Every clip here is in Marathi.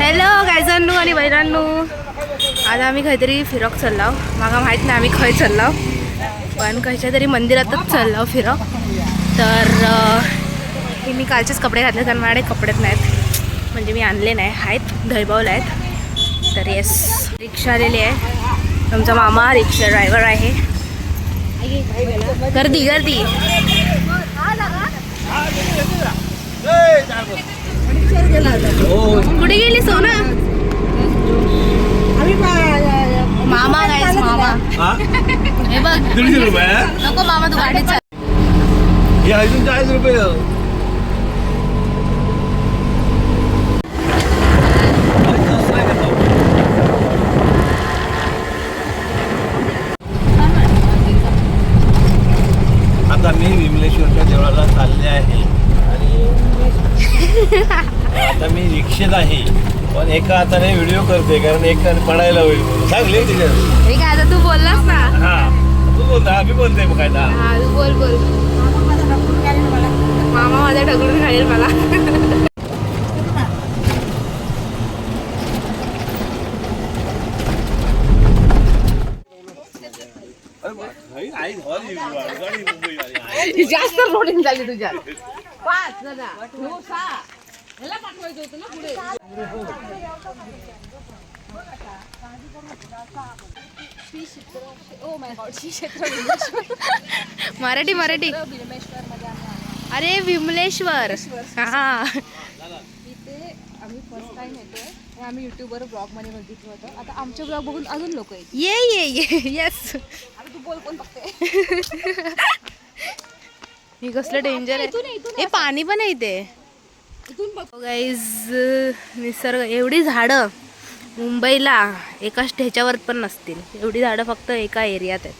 हॅलो गायजांनू आणि बैलांनू आज आम्ही खंयतरी फिरक चाललो म्हाका माहीत नाही आम्ही खंय चाललो पण खंयच्या तरी मंदिरातच चाललो फिरक. तर मी कालचेच कपडे घातले कारण माझ्याकडे कपडेच नाहीत. म्हणजे मी आणले नाही. आहेत. धैबावले आहेत. तर येस रिक्षा आलेली आहे. तुमचा मामा रिक्षा ड्रायव्हर आहे. गर्दी गर्दी कुठे गेली सोना मामा गायस मामा हा हे बघ दीडशे रुपये नको मामा तू गाडीत चाल. हे अजून चाळीस रुपये. आता मी विमलेश्वरच्या देवळाला चालले आहे. आणि आता मी रिक्षेत आहे. पण एका हाताने व्हिडिओ करते कारण एक पडायला होईल. सांगले आता तू बोललास ना? हा. बोलता मी बोलते मग काय आता. हा तू बोल बोल. मामा माझ्या ढकलून घालेल मला. अरे वा, आई- आई घरी गाडी मुंबईवाली आहे. जास्त लोडिंग झाली तुझ्या मराठी मराठी. अरे विमलेश्वर. हा. इथे आम्ही फर्स्ट टाइम येतोय. हे आम्ही युट्यूबवर ब्लॉगमध्ये बघितलं होतं. आता आमचे ब्लॉग बघून अजून लोक येत ये ये ये. येस आता तू बोल कोण बघते मी कसलं डेंजर आहे हे पाणी पण आहे इथे. इथून बघ. गाईज निसर्ग. एवढी झाडं. मुंबईला एकाच स्टेच्यावर पण नसतील. एवढी झाडं फक्त एका एरियात आहेत.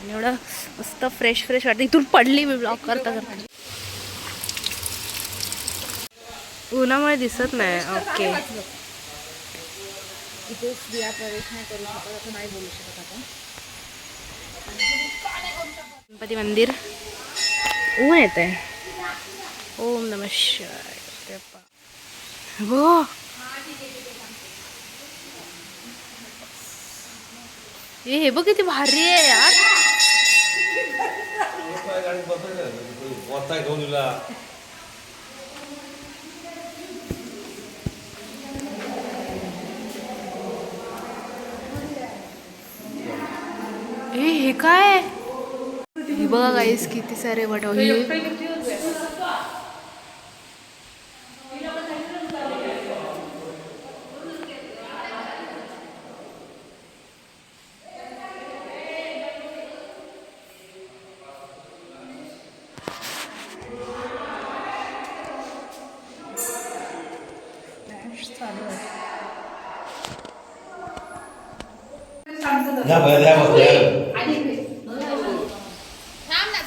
आणि एवढं मस्त फ्रेश फ्रेश वाटतं. इथून पडली मी ब्लॉक करता करता. उन्हामुळे दिसत नाही. ओके इथे स्त्रिया प्रवेश नाही करू शकत असं नाही बोलू शकत आपण गणपती मंदिर. ऊन येत आहे ओम नम शिवाय. हो. ए, हे बघ किती भारी आहे यार. ए हे काय? हे बघा गाईस किती सारे वाटव हे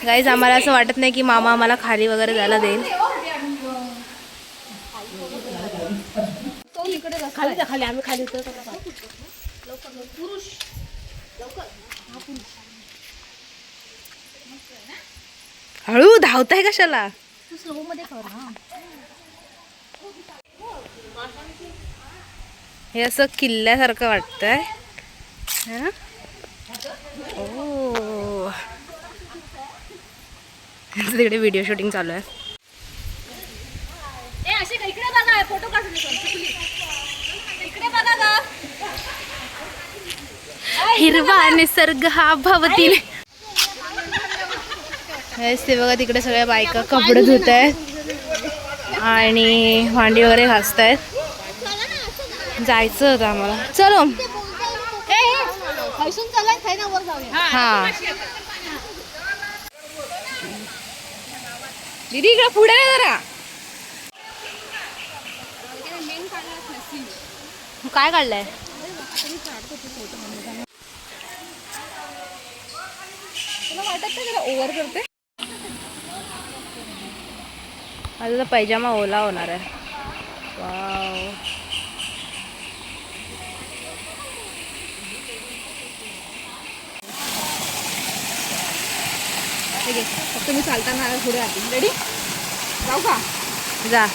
गाईज आम्हाला असं वाटत नाही की मामा आम्हाला खाली वगैरे जायला देईल. खाली जा खाली आम्ही खाली उतरतो. हळू धावताय कशाला? हे असं किल्ल्यासारखं वाटतंय. हं? ओ तिकडे व्हिडिओ शूटिंग चालू आहे. फोटो काढून हिरवा निसर्ग हा भवती ते बघा तिकडे सगळ्या बायका कपडे धुत आहेत. आणि भांडी वगैरे घासत आहेत. जायचं होतं आम्हाला. चलो. चालाय खायना वर जाऊया. हा. दीदी इकडे पुढे ये जरा. काय काढलंय? तुला वाटत नाही जरा ओव्हर करते? माझा पैजामा ओला होणार आहे. वाव फक्त मी चालताना पुढे आली रेडी जाऊ का? जा.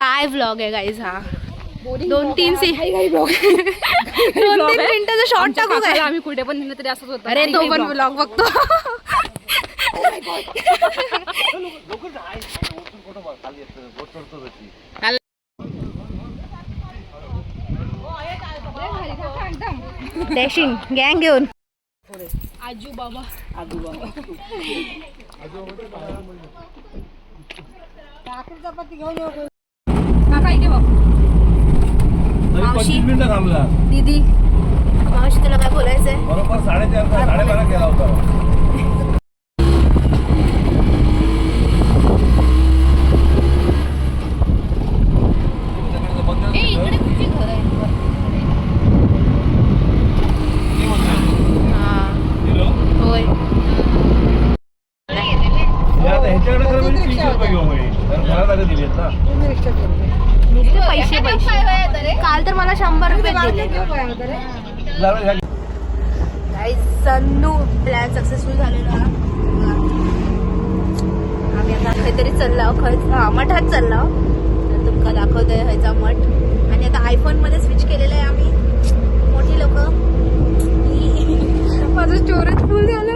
काय ब्लॉग आहे गाईज हा? दोन तीन सी दोन तीन मिनिटाचा शॉर्ट टाकू काय? आम्ही कुठे पण दिलं तरी असंच होतं. अरे तो पण ब्लॉग बघतो. डॅशिंग गँग घेऊन आजू बाबा काका इथे बघ तरी मावशी. पंचवीस मिनिटं थांबला दीदी मावशी तुला काय बोलायचंय बरोबर साडेचार साडेबारा केला होता ए इकडे कुठची घर आहे हा होय ह्याच्याकडे खरं म्हणजे तीनशे रुपये घेऊ मी कारण घरात आलं दिलेत ना नुसते पैसे पैसे काल तर मला शंभर रुपये दिले. सन्नू प्लॅन सक्सेसफुल झालेला आम्ही आता काहीतरी चाललो हा मठात चाललो. तर तुमका दाखवतोय खंयचा मठ. आणि आता आयफोनमध्ये स्विच केलेलं आहे आम्ही. मोठी लोक. माझं स्टोरेज फुल झालं.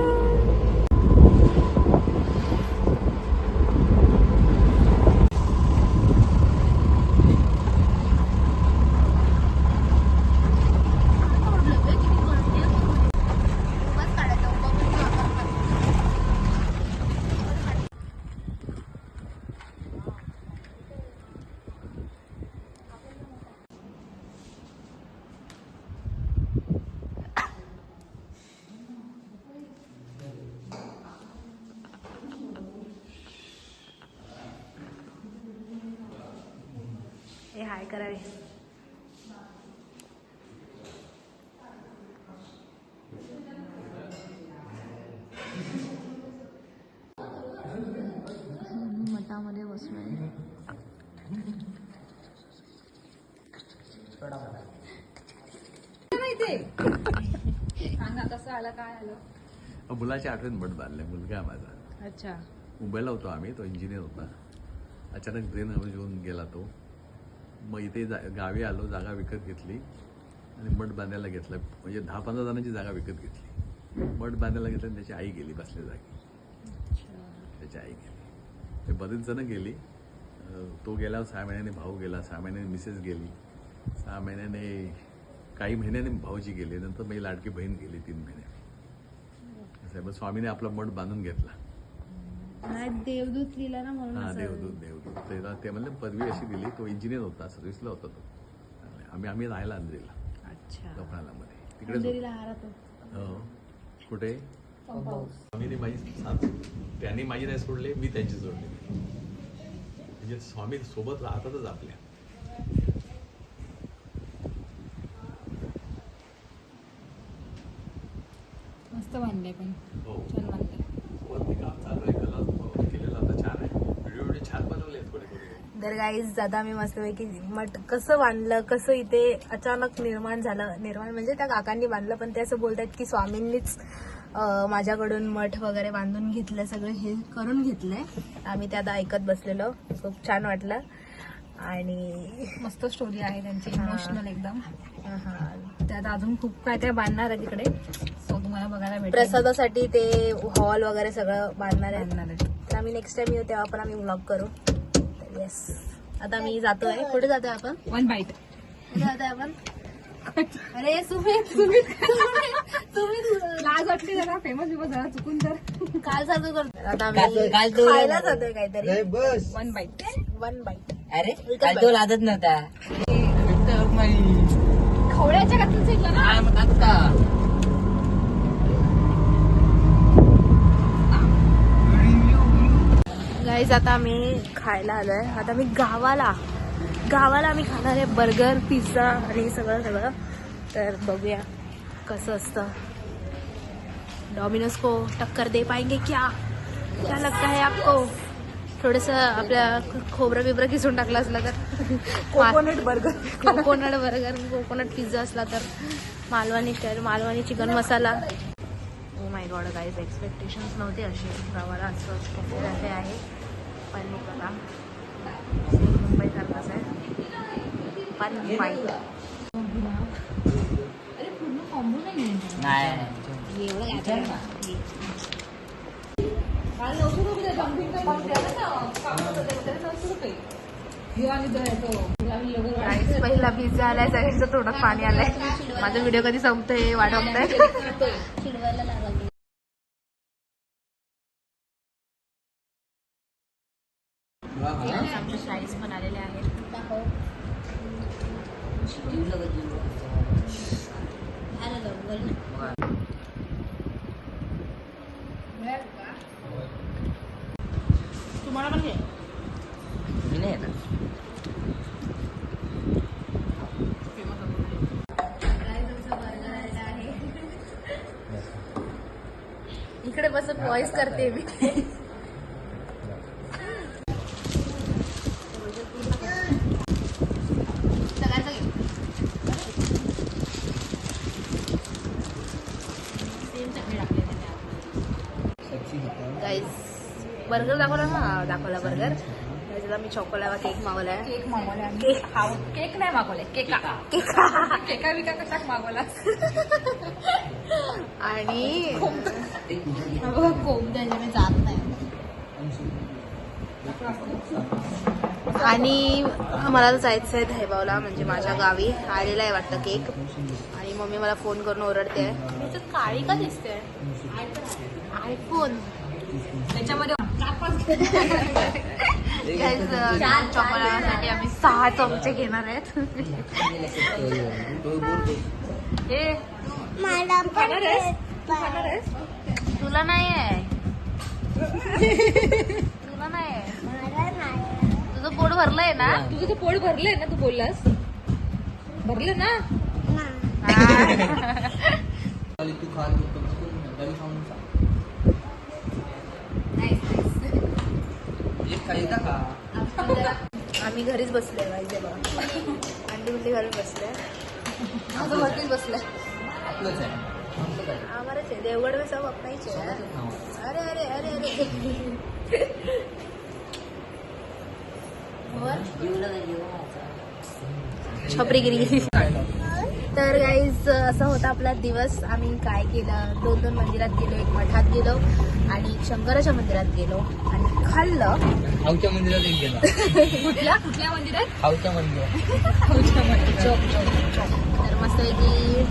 हे हाय करावे. मठामध्ये बसलोय. सांगा कसं आलं काय आलं? मुलाची आठवण बंद बांधले मुलगा माझा. अच्छा. मुंबईला होतो आम्ही तो इंजिनियर होता. अचानक ट्रेन घेऊन गेला तो. मग इथे जा गावी आलो जागा विकत घेतली आणि मठ बांधायला घेतला. म्हणजे दहा पंधरा जणांची जागा विकत घेतली. मठ बांधायला घेतलं आणि त्याची आई गेली बसल्या जागी. त्याची आई गेली. ते बरेच जणं गेली. तो गेला सहा महिन्याने भाऊ गेला सहा महिन्याने मिसेस गेली. सहा महिन्याने काही महिन्याने भाऊजी गेले. नंतर माझी लाडकी बहीण गेली तीन महिन्याने. असं आहे. मग स्वामीने आपला मठ बांधून घेतला. देवदूत लिहिला ना म्हणून हा देवदूत देवदूत. त्याला ते म्हणजे पदवी अशी दिली तो इंजिनियर होता सर्व्हिसला होता तो. आम्ही आम्ही राहायला अंधेरीला अच्छा. लोखंडामध्ये तिकडे हो. कुठे? स्वामीने माझी साथ त्यांनी माझी नाही सोडले मी त्यांची सोडली म्हणजे स्वामी सोबत राहतातच आपल्या. मस्त बांधलंय पण. हो. छान वरती काम चालू आहे कला केलेलं आता छान आहे व्हिडिओ व्हिडिओ छान बनवले आहेत थोडे थोडे तर गाईज आता मी मस्तपैकी मठ कसं बांधलं कसं इथे अचानक निर्माण झालं निर्माण म्हणजे त्या काकांनी बांधलं पण ते असं बोलतात की स्वामींनीच माझ्याकडून मठ वगैरे बांधून घेतलं सगळं हे करून घेतलंय. आम्ही ते आता ऐकत बसलेलो. खूप छान वाटलं. आणि मस्त स्टोरी आहे त्यांची हा. इमोशनल एकदम. हा, त्यात अजून खूप काय काय बांधणार आहे तिकडे. सो तुम्हाला बघायला भेटेल. प्रसादासाठी ते हॉल वगैरे सगळं बांधणार आहे आम्ही नेक्स्ट टाइम येऊ तेव्हा पण आम्ही व्लॉग करू. येस आता मी जातोय. कुठे जातोय आपण? वन बाईट कुठे जातोय आपण? अरे सुमित सुमित तुम्ही लाज वाटते जरा. फेमस बिमस जरा चुकून तर. काल सारखं करतो आता आम्ही खायला जातोय काहीतरी. वन बाईट वन बाईट अरे काल तो लादत नव्हता. खवड्याच्या घातून सांगितलं ना? गाईज आता आम्ही खायला आलोय. आता मी गावाला. गावाला आम्ही खाणार आहे बर्गर पिझ्झा आणि सगळं सगळं. तर बघूया कसं असतं. डॉमिनोज को टक्कर दे पाएंगे क्या? क्या लगता है आपको? थोडस आपल्या खोबरं बिबरं खिसून टाकलं असलं तर. Coconut burger coconut burger coconut pizza असला तर. Malvani style Malvani chicken masala. Oh my god guys expectations नव्हते असे. गावाला असं आहे पण Guys, पहिला पिझ्झा आलाय सगळ्यांचं तोंडात पाणी आलंय. माझा व्हिडिओ कधी संपतोय? वाट बघतोय आमचे शाईस पण आलेले आहेत तुम्हाला पण घे. मी नाही इकडे बसून व्हॉइस करते मी सगळ्यांचं घे. Same चटणी टाकली आहे त्याच्यात. Guys, बर्गर दाखवला ना? दाखवला बर्गर त्याच्यात आम्ही चॉकोलावा केक मागवलाय. केक मागवला आम्ही. खाऊ. केक नाही मागवलाय केका. केक. केका. विका कसा मागवला? आणि कोंबड्या मी जात नाही आणि मला जायचं आहे धायबावला म्हणजे माझ्या गावी. आलेला आहे वाटतं केक आणि मम्मी मला फोन करून ओरडते. काळी का दिसते? आयफोन. त्याच्यामध्ये चॉकलेटसाठी आम्ही सहा चमचे घेणार आहेत हे खाणार आहेस? तू खाणार आहेस? तुला नाही आहे तुला नाही आहे तुझं पोट भरलंय ना तुझं ते पोट भरलंय ना तू बोललास भरलं ना आम्ही घरीच बसलोय माहिती बघा अंडी बिंडी घालून बसलोय. माझं वरतीच बसलंय. आम्हाला ते देवगड में सब है अरे अरे अरे अरे. छपरीगिरी. तर गाईज असा होता आपला दिवस. आम्ही काय केलं? दोन दोन मंदिरात गेलो एक मठात गेलो आणि शंकराच्या मंदिरात गेलो आणि खाल्लं. खाऊच्या मंदिरात एक गेला. कुठल्या? कुठल्या मंदिरात? खाऊच्या मंदिरात. चोक चोक चोक तर मस्त पैकी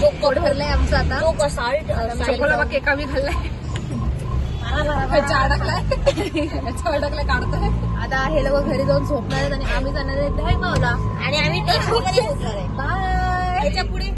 चोक पोट भरलंय आमचं आता. चॉकोला केक आम्ही खाल्लाय. अडकलाय. अडकलाय काढतोय. आता हे लोक घरी जाऊन झोपणार आहेत आणि आम्ही जाणार आहेत. धायगावला आणि आम्ही बाय. ह्याच्या पुढे